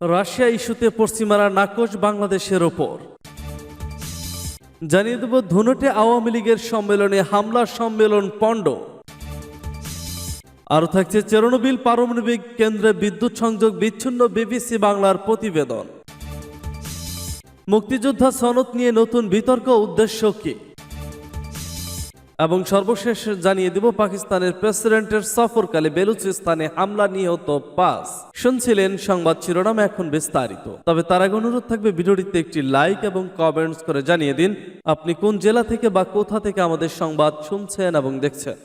Russia ইস্যুতে পশ্চিমারা নাকচ বাংলাদেশের ওপর। জানিয়ে দেব ধুনটে আওয়ামী লীগের সম্মেলনে হামলা সম্মেলন পণ্ড। আরও থাকছে চেরণবিল পারমাণবিক কেন্দ্রে বিদ্যুৎ সংযোগ বিচ্ছিন্ন বিবিসি বাংলার প্রতিবেদন। মুক্তিযোদ্ধা সনদ নিয়ে নতুন বিতর্ক, উদ্দেশ্য কি? এবং সর্বশেষ জানিয়ে দিব পাকিস্তানের প্রেসিডেন্টের সফরকালে বেলুচিস্তানে হামলা নিহত পাঁচ। শুনছিলেন সংবাদ শিরোনাম এখন বিস্তারিত। তবে তার আগে অনুরোধ থাকবে ভিডিওটিতে একটি লাইক এবং কমেন্টস করে জানিয়ে দিন, আপনি কোন জেলা থেকে বা কোথা থেকে আমাদের সংবাদ শুনছেন এবং দেখছেন।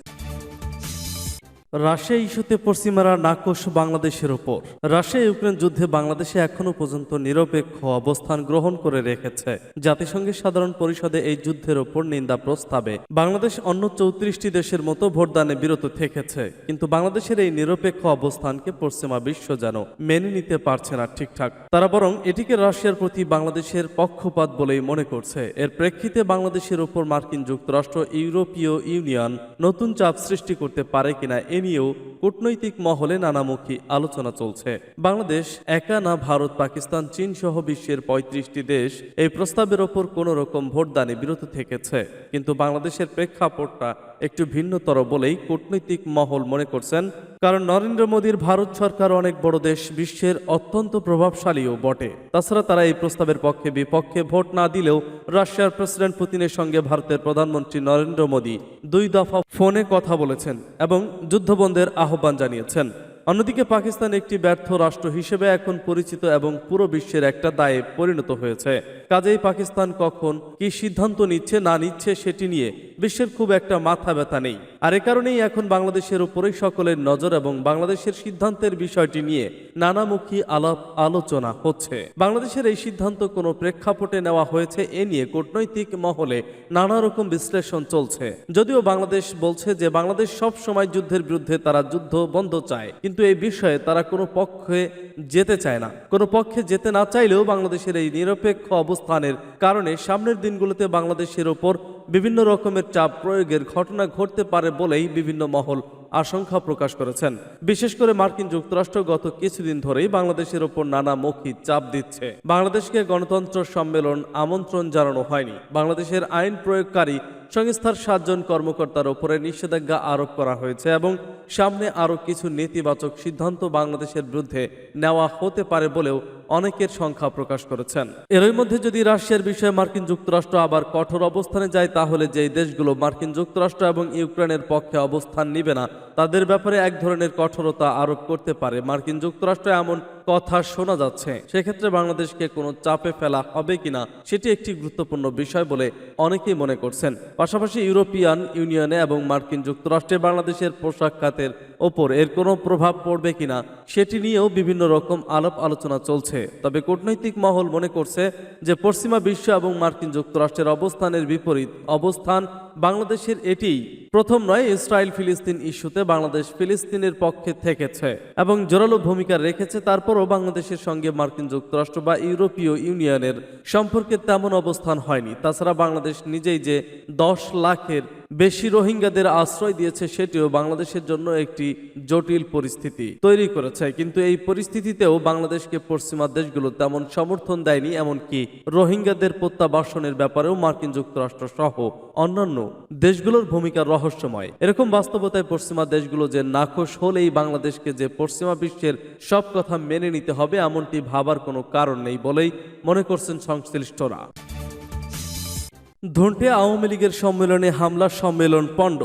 রাশিয়া ইস্যুতে পশ্চিমারা নাকশ বাংলাদেশের ওপর। রাশিয়া ইউক্রেন যুদ্ধে বাংলাদেশে এখনও পর্যন্ত নিরপেক্ষ অবস্থান গ্রহণ করে রেখেছে। জাতিসংঘের সাধারণ পরিষদে এই যুদ্ধের ওপর নিন্দা প্রস্তাবে। বাংলাদেশ অন্য চৌত্রিশটি দেশের মতো ভোটদানে বিরত থেকেছে। কিন্তু বাংলাদেশের এই নিরপেক্ষ অবস্থানকে পশ্চিমা বিশ্ব যেন মেনে নিতে পারছে না ঠিকঠাক। তারা বরং এটিকে রাশিয়ার প্রতি বাংলাদেশের পক্ষপাত বলেই মনে করছে। এর প্রেক্ষিতে বাংলাদেশের উপর মার্কিন যুক্তরাষ্ট্র, ইউরোপীয় ইউনিয়ন নতুন চাপ সৃষ্টি করতে পারে কিনা এ নিয়েও কূটনৈতিক মহলে নানামুখী আলোচনা চলছে। বাংলাদেশ একা না ভারত, পাকিস্তান, চীন সহ বিশ্বের পঁয়ত্রিশটি দেশ এই প্রস্তাবের ওপর কোনো রকম ভোটদানে বিরত থেকেছে। কিন্তু বাংলাদেশের প্রেক্ষাপটটা একটু ভিন্নতর বলেই কূটনৈতিক মহল মনে করছেন, কারণ নরেন্দ্র মোদীর ভারত সরকার অনেক বড় দেশ, বিশ্বের অত্যন্ত প্রভাবশালীও বটে। তাছাড়া তারা এই প্রস্তাবের পক্ষে বিপক্ষে ভোট না দিলেও রাশিয়ার প্রেসিডেন্ট পুতিনের সঙ্গে ভারতের প্রধানমন্ত্রী নরেন্দ্র মোদী দুই দফা ফোনে কথা বলেছেন এবং যুদ্ধবন্ধের আহ্বান জানিয়েছেন। অন্যদিকে পাকিস্তান একটি ব্যর্থ রাষ্ট্র হিসেবে এখন পরিচিত এবং পুরো বিশ্বের একটা দায়ে পরিণত হয়েছে। কাজেই পাকিস্তান কখন কি সিদ্ধান্ত নিচ্ছে না নিচ্ছে সেটি নিয়ে বিশ্বের খুব একটা মাথা ব্যথা নেই। আর এ কারণেই এখন বাংলাদেশের উপরেই সকলের নজর এবং বাংলাদেশের সিদ্ধান্তের বিষয়টি নিয়ে নানামুখী আলাপ আলোচনা হচ্ছে। বাংলাদেশের এই সিদ্ধান্ত কোনো প্রেক্ষাপটে নেওয়া হয়েছে এ নিয়ে কূটনৈতিক মহলে নানা রকম বিশ্লেষণ চলছে। যদিও বাংলাদেশ বলছে যে বাংলাদেশ সব সময় যুদ্ধের বিরুদ্ধে তারা যুদ্ধ বন্ধ চায়, কিন্তু এই বিষয়ে তারা কোনো পক্ষে যেতে চায় না। কোনো পক্ষে যেতে না চাইলেও বাংলাদেশের এই নিরপেক্ষ অবস্থানের কারণে সামনের দিনগুলোতে বাংলাদেশের ওপর বিভিন্ন রকমের চাপ প্রয়োগের ঘটনা ঘটতে পারে বলেই বিভিন্ন মহল আশঙ্কা প্রকাশ করেছেন। বিশেষ করে মার্কিন যুক্তরাষ্ট্র গত কিছুদিন ধরেই বাংলাদেশের ওপর নানা মুখী চাপ দিচ্ছে। বাংলাদেশকে গণতন্ত্র সম্মেলন আমন্ত্রণ জানানো হয়নি। বাংলাদেশের আইন প্রয়োগকারী সংস্থার সাতজন কর্মকর্তার ওপরে নিষেধাজ্ঞা আরোপ করা হয়েছে এবং সামনে আরও কিছু নেতিবাচক সিদ্ধান্ত বাংলাদেশের বিরুদ্ধে নেওয়া হতে পারে বলেও অনেকের সংখ্যা প্রকাশ করেছেন। এরই মধ্যে যদি রাশিয়ার বিষয়ে মার্কিন যুক্তরাষ্ট্র আবার কঠোর অবস্থানে যায়, তাহলে যেই দেশগুলো মার্কিন যুক্তরাষ্ট্র এবং ইউক্রেনের পক্ষে অবস্থান নিবে না, তাদের ব্যাপারে এক ধরনের কঠোরতা আরোপ করতে পারে মার্কিন যুক্তরাষ্ট্র, এমন কথা শোনা যাচ্ছে। সেক্ষেত্রে বাংলাদেশকে কোনো চাপে ফেলা হবে কিনা, সেটি একটি গুরুত্বপূর্ণ বিষয় বলে অনেকেই মনে করছেন। পাশাপাশি ইউরোপিয়ান ইউনিয়নে এবং মার্কিন যুক্তরাষ্ট্রে বাংলাদেশের পোশাক খাতের ওপর এর কোনো প্রভাব পড়বে কিনা, সেটি নিয়েও বিভিন্ন রকম আলাপ আলোচনা চলছে। তবে কূটনৈতিক মহল মনে করছে যে পশ্চিমা বিশ্ব এবং মার্কিন যুক্তরাষ্ট্রের অবস্থানের বিপরীত অবস্থান বাংলাদেশের এটিই। প্রথম নয় ইসরায়েল ফিলিস্তিন ইস্যুতে বাংলাদেশ ফিলিস্তিনের পক্ষে থেকেছে এবং জোরালো ভূমিকা রেখেছে। তারপরও বাংলাদেশের সঙ্গে মার্কিন যুক্তরাষ্ট্র বা ইউরোপীয় ইউনিয়নের সম্পর্কে তেমন অবস্থান হয়নি। তাছাড়া বাংলাদেশ নিজেই যে দশ লাখের বেশি রোহিঙ্গাদের আশ্রয় দিয়েছে, সেটিও বাংলাদেশের জন্য একটি জটিল পরিস্থিতি তৈরি করেছে। কিন্তু এই পরিস্থিতিতেও বাংলাদেশকে পশ্চিমা দেশগুলো তেমন সমর্থন দেয়নি, এমনকি রোহিঙ্গাদের প্রত্যাবাসনের ব্যাপারেও মার্কিন যুক্তরাষ্ট্র সহ অন্যান্য দেশগুলোর ভূমিকা রহস্যময়। এরকম বাস্তবতায় পশ্চিমা দেশগুলো যে নাখোশ হলেই বাংলাদেশকে যে পশ্চিমা বিশ্বের সব কথা মেনে নিতে হবে, এমনটি ভাবার কোনো কারণ নেই বলেই মনে করছেন সংশ্লিষ্টরা। ধন্টে আওয়ামী লীগের সম্মেলনে হামলা সম্মেলন পণ্ড।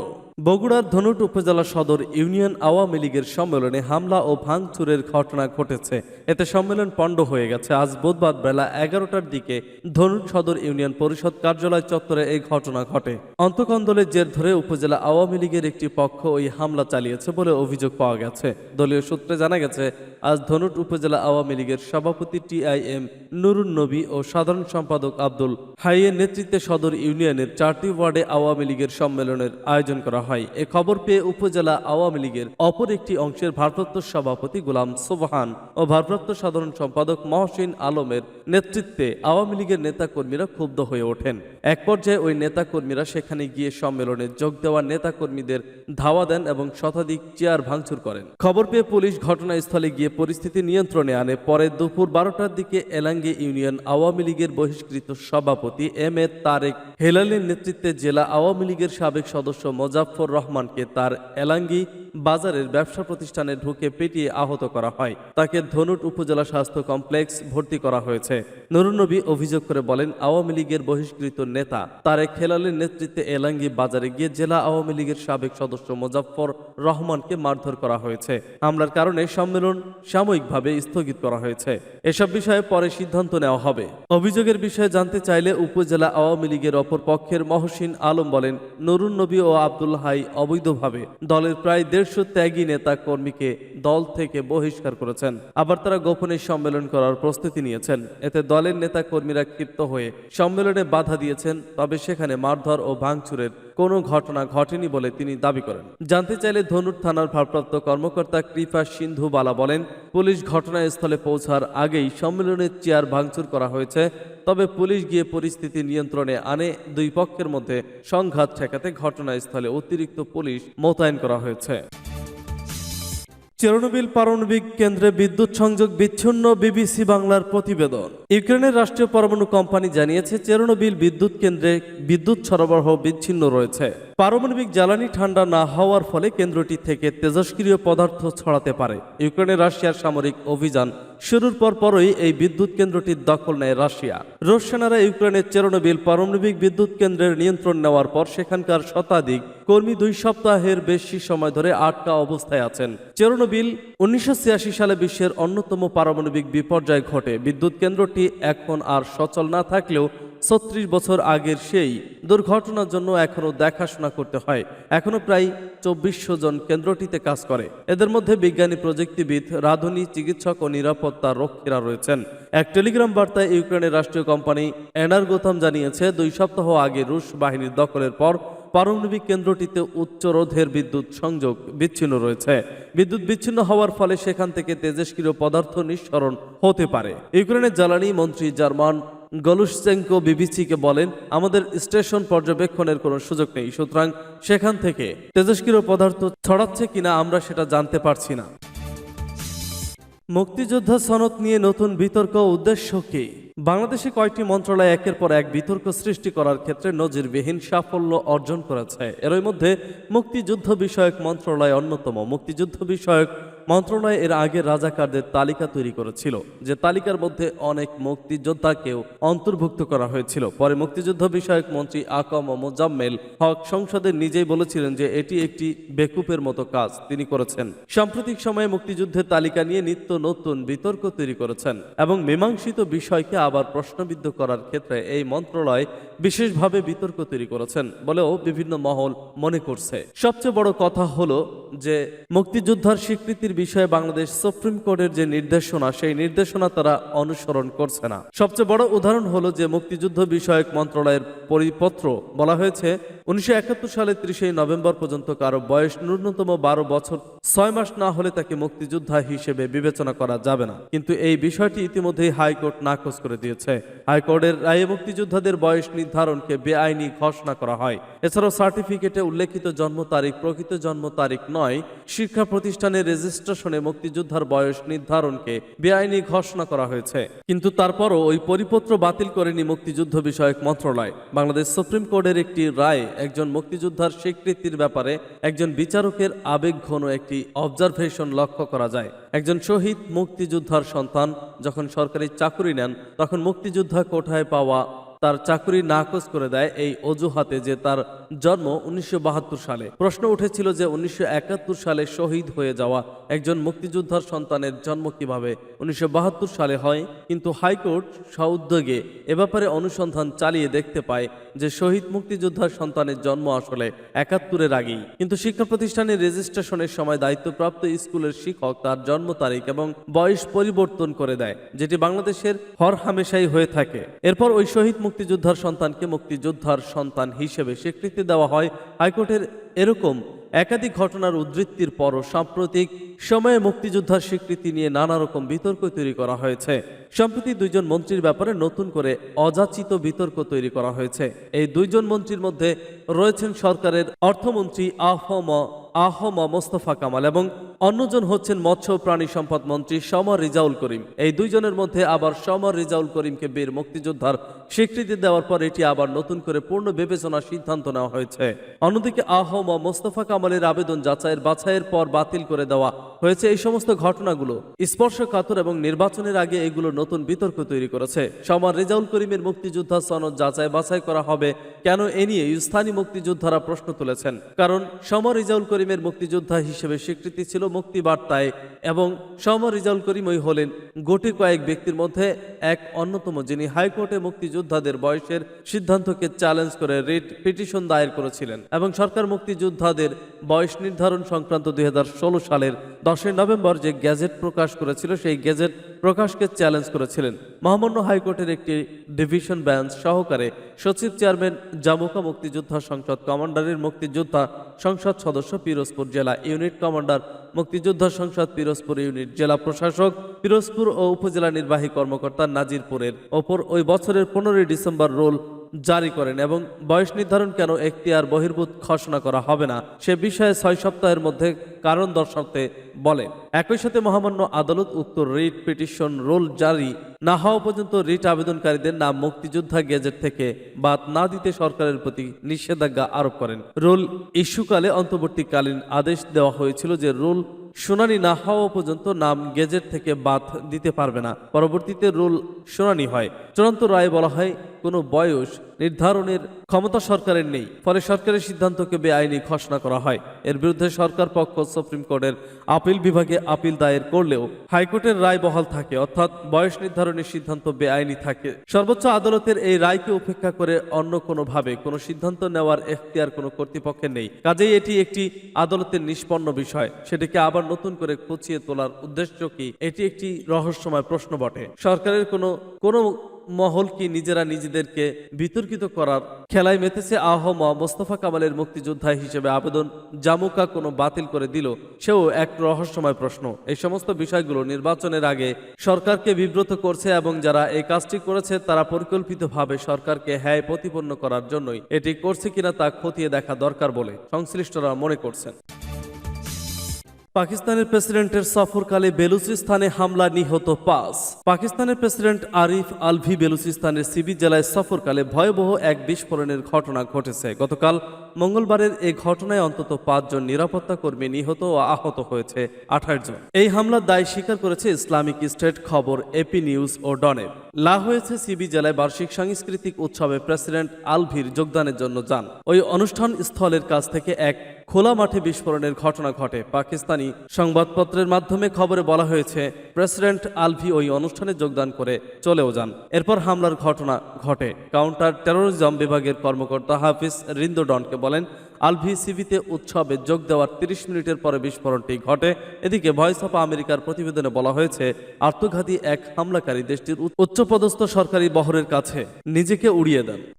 বগুড়ার ধনুট উপজেলা সদর ইউনিয়ন আওয়ামী লীগের সম্মেলনে হামলা ও ভাঙচুরের ঘটনা ঘটেছে। এতে সম্মেলন পণ্ড হয়ে গেছে। আজ বুধবার বেলা এগারোটার দিকে ধনুট সদর ইউনিয়ন পরিষদ কার্যালয় চত্বরে এই ঘটনা ঘটে। অন্তকন্দলের জের ধরে উপজেলা আওয়ামী লীগের একটি পক্ষ ওই হামলা চালিয়েছে বলে অভিযোগ পাওয়া গেছে। দলীয় সূত্রে জানা গেছে, আজ ধনুট উপজেলা আওয়ামী লীগের সভাপতি টি টিআইএম নুরুন নবী ও সাধারণ সম্পাদক আব্দুল হাইয়ের নেতৃত্বে সদর ইউনিয়নের চারটি ওয়ার্ডে আওয়ামী লীগের সম্মেলনের আয়োজন করা হয়। হয়। এ খবর পেয়ে উপজেলা আওয়ামী লীগের অপর একটি অংশের ভারপ্রাপ্ত সভাপতি গোলাম সোবহান ও ভারপ্রাপ্ত সাধারণ সম্পাদক মহসিন আলমের নেতৃত্বে আওয়ামী লীগের নেতাকর্মীরা ক্ষুব্ধ হয়ে ওঠেন। এক পর্যায়ে ওই নেতাকর্মীরা সেখানে গিয়ে সম্মেলনে যোগ দেওয়া নেতাকর্মীদের ধাওয়া দেন এবং শতাধিক চেয়ার ভাঙচুর করেন। খবর পেয়ে পুলিশ ঘটনাস্থলে গিয়ে পরিস্থিতি নিয়ন্ত্রণে আনে। পরে দুপুর বারোটার দিকে এলাঙ্গি ইউনিয়ন আওয়ামী লীগের বহিষ্কৃত সভাপতি এম এ তারেক হেলালের নেতৃত্বে জেলা আওয়ামী লীগের সাবেক সদস্য মোজাফফর রহমানকে তার এলাঙ্গি বাজারের ব্যবসা প্রতিষ্ঠানে ঢুকে পেটিয়ে আহত করা হয়। তাকে ধনুট উপজেলা স্বাস্থ্য কমপ্লেক্স ভর্তি করা হয়েছে। নুরুন্নবী অভিযোগ করে বলেন, আওয়ামী লীগের বহিষ্কৃত নেতা তারেক হেলালের নেতৃত্বে এলাঙ্গি বাজারে গিয়ে জেলা আওয়ামী লীগের সাবেক সদস্য মোজাফফর রহমানকে মারধর করা হয়েছে। হামলার কারণে সম্মেলন সাময়িকভাবে স্থগিত করা হয়েছে। এসব বিষয়ে পরে সিদ্ধান্ত নেওয়া হবে। অভিযোগের বিষয়ে জানতে চাইলে উপজেলা আওয়ামী লীগের অপর পক্ষের মহসিন আলম বলেন, নুরুন নবী ও আব্দুল হাই অবৈধভাবে দলের প্রায় দেড়শো ত্যাগী নেতা কর্মীকে দল থেকে বহিষ্কার করেছেন। আবার তারা গোপনে সম্মেলন করার প্রস্তুতি নিয়েছেন। এতে দলের নেতা কর্মীরা ক্ষিপ্ত হয়ে সম্মেলনে বাধা দিয়েছেন, তবে সেখানে মারধর ও ভাঙচুরের কোনো ঘটনা ঘটেনি বলে তিনি দাবি করেন। জানতে চাইলে ধনুর থানার ভারপ্রাপ্ত কর্মকর্তা কৃপা সিন্ধু বালা বলেন, পুলিশ ঘটনাস্থলে পৌঁছার আগেই সম্মেলনের চেয়ার ভাঙচুর করা হয়েছে, তবে পুলিশ গিয়ে পরিস্থিতি নিয়ন্ত্রণে আনে, দুই পক্ষের মধ্যে সংঘাত ঠেকাতে ঘটনাস্থলে অতিরিক্ত পুলিশ মোতায়েন করা হয়েছে। চেরনোবিল পারমাণবিক কেন্দ্রে বিদ্যুৎ সংযোগ বিচ্ছিন্ন বিবিসি বাংলার প্রতিবেদন। ইউক্রেনের রাষ্ট্রীয় পরমাণু কোম্পানি জানিয়েছে, চেরনোবিল বিদ্যুৎ কেন্দ্রে বিদ্যুৎ সরবরাহ বিচ্ছিন্ন রয়েছে। পারমাণবিক জ্বালানি ঠান্ডা না হওয়ার ফলে কেন্দ্রটি থেকে তেজস্ক্রিয় পদার্থ ছড়াতে পারে। ইউক্রেনের রাশিয়ার সামরিক অভিযান শুরুর পর পরই এই বিদ্যুৎ কেন্দ্রটির দখল নেয় রাশিয়া। রুশ সেনারা ইউক্রেনের চেরনোবিল পারমাণবিক বিদ্যুৎ কেন্দ্রের নিয়ন্ত্রণ নেওয়ার পর সেখানকার শতাধিক কর্মী দুই সপ্তাহের বেশি সময় ধরে আটকা অবস্থায় আছেন। চেরনোবিল উনিশশো ছিয়াশি সালে বিশ্বের অন্যতম পারমাণবিক বিপর্যয় ঘটে। বিদ্যুৎ কেন্দ্রটি এখন আর সচল না থাকলেও ছত্রিশ বছর আগের সেই দুর্ঘটনার জন্য এখনও দেখাশোনা করতে হয়। এখনও প্রায় চব্বিশশো জন কেন্দ্রটিতে কাজ করে। এদের মধ্যে বিজ্ঞানী প্রযুক্তিবিদ, রাধুনী চিকিৎসক ও নিরাপত্তা রক্ষীরা রয়েছেন। এক টেলিগ্রাম বার্তায় ইউক্রেনের রাষ্ট্রীয় কোম্পানি এনার্গোথাম জানিয়েছে, দুই সপ্তাহ আগে রুশ বাহিনীর দখলের পর পারমাণবিক কেন্দ্রটিতে উচ্চ রোধের বিদ্যুৎ সংযোগ বিচ্ছিন্ন রয়েছে। বিদ্যুৎ বিচ্ছিন্ন হওয়ার ফলে সেখান থেকে তেজস্ক্রিয় পদার্থ নিঃসরণ হতে পারে। ইউক্রেনের জ্বালানি মন্ত্রী জার্মান গলুসচেঙ্কো বিবিসিকে বলেন, আমাদের স্টেশন পর্যবেক্ষণের কোনো সুযোগ নেই, সুতরাং সেখান থেকে তেজস্ক্রিয় পদার্থ ছড়াচ্ছে কিনা আমরা সেটা জানতে পারছি না। মুক্তিযোদ্ধা সনদ নিয়ে নতুন বিতর্ক উদ্দেশ্য কি? বাংলাদেশে কয়েকটি মন্ত্রণালয় একের পর এক বিতর্ক সৃষ্টি করার ক্ষেত্রে নজিরবিহীন সাফল্য অর্জন করেছে? এরই মধ্যে মুক্তিযুদ্ধ বিষয়ক মন্ত্রণালয় অন্যতম। মুক্তিযুদ্ধ বিষয়ক মন্ত্রণালয় এর আগে রাজাকারদের তালিকা তৈরি করেছিল, যে তালিকার মধ্যে অনেক মুক্তিযোদ্ধাকেও অন্তর্ভুক্ত করা হয়েছিল। পরে মুক্তিযুদ্ধ বিষয়ক মন্ত্রী আকম মোজাম্মেল হক সংসদে নিজেই বলেছিলেন যে এটি একটি বেকুপের মতো কাজ তিনি করেছেন। সাম্প্রতিক সময়ে মুক্তিযুদ্ধের তালিকা নিয়ে নিত্য নতুন বিতর্ক তৈরি করেছেন এবং মীমাংসিত বিষয়কে আবার প্রশ্নবিদ্ধ করার ক্ষেত্রে এই মন্ত্রণালয় বিশেষভাবে বিতর্ক তৈরি করেছেন বলেও বিভিন্ন মহল মনে করছে। সবচেয়ে বড় কথা হলো যে মুক্তিযোদ্ধার স্বীকৃতির বিষয়ে বাংলাদেশ সুপ্রিম কোর্টের যে নির্দেশনা, সেই নির্দেশনা তারা অনুসরণ করছে না। সবচেয়ে বড় উদাহরণ হলো যে মুক্তিযুদ্ধ বিষয়ক মন্ত্রণালয়ের পরিপত্র বলা হয়েছে উনিশশো একাত্তর সালে ত্রিশে নভেম্বর পর্যন্ত কারও বয়স ন্যূনতম বারো বছর, ছয় মাস না হলে তাকে মুক্তিযোদ্ধা হিসেবে বিবেচনা করা যাবে না। কিন্তু এই বিষয়টি ইতিমধ্যেই হাইকোর্ট নাকচ করে দিয়েছে। হাইকোর্টের রায়ে মুক্তিযোদ্ধাদের বয়স নির্ধারণকে বেআইনি ঘোষণা করা হয়। এছাড়াও সার্টিফিকেটে উল্লেখিত জন্ম তারিখ, প্রকৃত জন্ম তারিখ নয়, শিক্ষা প্রতিষ্ঠানের রেজিস্ট্রেশনে মুক্তিযোদ্ধার বয়স নির্ধারণকে বেআইনি ঘোষণা করা হয়েছে। কিন্তু তারপরও ওই পরিপত্র বাতিল করেনি মুক্তিযুদ্ধ বিষয়ক মন্ত্রণালয়। বাংলাদেশ সুপ্রিম কোর্টের একটি রায় একজন মুক্তিযোদ্ধার স্বীকৃতির ব্যাপারে একজন বিচারকের আবেগ ঘন একটি অবজারভেশন লক্ষ্য করা যায়। একজন শহীদ মুক্তিযোদ্ধার সন্তান যখন সরকারি চাকুরি নেন, তখন মুক্তিযোদ্ধা কোঠায় পাওয়া তার চাকরি নাকচ করে দেয় এই অজুহাতে যে তার জন্ম উনিশশো সালে। প্রশ্ন উঠেছিল যে উনিশশো সালে শহীদ হয়ে যাওয়া একজন মুক্তিযোদ্ধার সন্তানের জন্ম কীভাবে? উনিশশো সালে হয়, কিন্তু হাইকোর্ট সউদ্যোগে এ ব্যাপারে অনুসন্ধান চালিয়ে দেখতে পায় যে শহীদ মুক্তিযোদ্ধার সন্তানের জন্ম আসলে একাত্তরের আগেই। কিন্তু শিক্ষা প্রতিষ্ঠানের রেজিস্ট্রেশনের সময় দায়িত্বপ্রাপ্ত স্কুলের শিক্ষক তার জন্ম তারিখ এবং বয়স পরিবর্তন করে দেয়, যেটি বাংলাদেশের হর হামেশাই হয়ে থাকে। এরপর ওই শহীদ মুক্তিযোদ্ধার সন্তানকে মুক্তিযোদ্ধার সন্তান হিসেবে স্বীকৃতি দেওয়া হয়। হাইকোর্টের এরকম একাধিক ঘটনার উদ্ধৃতির পরও সাম্প্রতিক সময়ে মুক্তিযোদ্ধার স্বীকৃতি নিয়ে নানা রকম বিতর্ক তৈরি করা হয়েছে। সম্প্রতি দুইজন মন্ত্রীর ব্যাপারে নতুন করে অযাচিত বিতর্ক তৈরি করা হয়েছে। এই দুইজন মন্ত্রীর মধ্যে রয়েছেন সরকারের অর্থমন্ত্রী আহম আহম মোস্তফা কামাল এবং অন্যজন হচ্ছেন মৎস্য প্রাণী সম্পদ মন্ত্রী সমর রিজাউল করিম। এই দুইজনের মধ্যে আবার সমর রিজাউল করিমকে বীর মুক্তিযোদ্ধার স্বীকৃতি দেওয়ার পর এটি আবার নতুন করে পূর্ণ বিবেচনার সিদ্ধান্ত নেওয়া হয়েছে। অন্যদিকে আহম মোস্তফা কামালের আবেদন যাচাইয়ের বাছাইয়ের পর বাতিল করে দেওয়া হয়েছে এই সমস্ত ঘটনাগুলো। স্পর্শকাতর এবং নির্বাচনের আগে এগুলো নতুন বিতর্ক তৈরি করেছে। সমর রেজাউল করিমের মুক্তিযোদ্ধা সনদ যাচাই বাছাই করা হবে কেন এ নিয়ে স্থানীয় মুক্তিযোদ্ধারা প্রশ্ন তুলেছেন। কারণ সমর রেজাউল করিমের মুক্তিযোদ্ধা হিসেবে স্বীকৃতি ছিল মুক্তি বার্তায় এবং সমর রেজাউল করিমই হলেন গোটি কয়েক ব্যক্তির মধ্যে এক অন্যতম যিনি হাইকোর্টে মুক্তিযোদ্ধাদের বয়সের সিদ্ধান্তকে চ্যালেঞ্জ করে রিট পিটিশন দায়ের করেছিলেন এবং সরকার মুক্তিযোদ্ধাদের বয়স নির্ধারণ সংক্রান্ত দুই সালের দশই নভেম্বর যে গ্যাজেট প্রকাশ করেছিল, সেই গ্যাজেট প্রকাশকে চ্যালেঞ্জ করেছিলেন। মহামান্য হাইকোর্টের একটি ডিভিশন বেঞ্চ সহকারে সচিব চেয়ারম্যান জামুকা মুক্তিযোদ্ধা সংসদ কমান্ডারের মুক্তিযোদ্ধা সংসদ সদস্য পিরোজপুর জেলা ইউনিট কমান্ডার মুক্তিযোদ্ধা সংসদ পিরোজপুর ইউনিট জেলা প্রশাসক, পিরোজপুর ও উপজেলা নির্বাহী কর্মকর্তা নাজিরপুরের। ওপর ওই বছরের পনেরোই ডিসেম্বর রোল জারি করেন এবং বয়স নির্ধারণ কেন এখতিয়ার বহির্ভূত ঘোষণা করা হবে না, সে বিষয়ে ছয় সপ্তাহের মধ্যে কারণ দর্শাতে বলে একই সাথে মহামান্য আদালত উক্ত রিট পিটিশন রোল জারি না হওয়া পর্যন্ত রিট আবেদনকারীদের নাম মুক্তিযোদ্ধা গেজেট থেকে বাদ না দিতে সরকারের প্রতি নিষেধাজ্ঞা আরোপ করেন। রোল ইস্যুকালে অন্তর্বর্তীকালীন আদেশ দেওয়া হয়েছিল যে রোল শুনানি না হওয়া পর্যন্ত নাম গেজেট থেকে বাদ দিতে পারবে না। পরবর্তীতে রুল শুনানি হয়। চূড়ান্ত রায় বলা হয় কোনো বয়স নির্ধারণের ক্ষমতা সরকারের নেই। ফলে সরকারের সিদ্ধান্তকে বেআইনি ঘোষণা করা হয়। এর বিরুদ্ধে সরকার পক্ষ সুপ্রিম কোর্টের আপিল বিভাগে আপিল দায়ের করলেও হাইকোর্টের রায় বহাল থাকে, অর্থাৎ বয়স নির্ধারণের সিদ্ধান্ত বেআইনি থাকে। সর্বোচ্চ আদালতের এই রায়কে উপেক্ষা করে অন্য কোনোভাবে কোনো সিদ্ধান্ত নেওয়ার এখতিয়ার কোনো কর্তৃপক্ষের নেই। কাজেই এটি একটি আদালতের নিষ্পন্ন বিষয়। সেটিকে আবার নতুন করে খুঁচিয়ে তোলার উদ্দেশ্য কি, এটি একটি রহস্যময় প্রশ্ন বটে। সরকারের কোনো কোনো মহল কি নিজেরা নিজেদেরকে বিতর্কিত করার খেলায় মেতেছে আহম মোস্তফা কামালের মুক্তিযোদ্ধা হিসেবে আবেদন। জামুকা কোনো বাতিল করে দিল। সেও এক রহস্যময় প্রশ্ন। এই সমস্ত বিষয়গুলো নির্বাচনের আগে সরকারকে বিব্রত করছে এবং যারা এই কাজটি করেছে, তারা পরিকল্পিতভাবে সরকারকে হ্যায় প্রতিপন্ন করার জন্যই এটি করছে কিনা তা খতিয়ে দেখা দরকার বলে সংশ্লিষ্টরা মনে করছেন। পাকিস্তানের প্রেসিডেন্টের সফরকালে বেলুচিস্তানে হামলা নিহত পাঁচ। পাকিস্তানের প্রেসিডেন্ট আরিফ আলভি বেলুচিস্তানের সিবি জেলায় সফরকালে ভয়াবহ এক বিস্ফোরণের ঘটনা ঘটেছে। গতকাল মঙ্গলবারের এই ঘটনায় অন্তত পাঁচজন নিরাপত্তা কর্মী নিহত ও আহত হয়েছে আঠাশ জন। এই হামলার দায় স্বীকার করেছে ইসলামিক স্টেট খবর এপি নিউজ ও ডনের লা হয়েছে সিবি জেলায় বার্ষিক সাংস্কৃতিক উৎসবে প্রেসিডেন্ট আলভির যোগদানের জন্য যান। ওই অনুষ্ঠান স্থলের কাছ থেকে এক খোলা মাঠে বিস্ফোরণের ঘটনা ঘটে। পাকিস্তানি সংবাদপত্রের মাধ্যমে খবরে বলা হয়েছে, প্রেসিডেন্ট আলভি ওই অনুষ্ঠানে যোগদান করে চলেও যান। এরপর হামলার ঘটনা ঘটে। কাউন্টার টেরোরিজম বিভাগের কর্মকর্তা হাফিজ রিন্দো ডনকে বলেন, আলভি সিভিতে উৎসবে যোগ দেওয়ার তিরিশ মিনিটের পরে বিস্ফোরণটি ঘটে। এদিকে ভয়েস অফ আমেরিকার প্রতিবেদনে বলা হয়েছে, আত্মঘাতী এক হামলাকারী দেশটির উচ্চপদস্থ সরকারি বহরের কাছে নিজেকে উড়িয়ে দেন।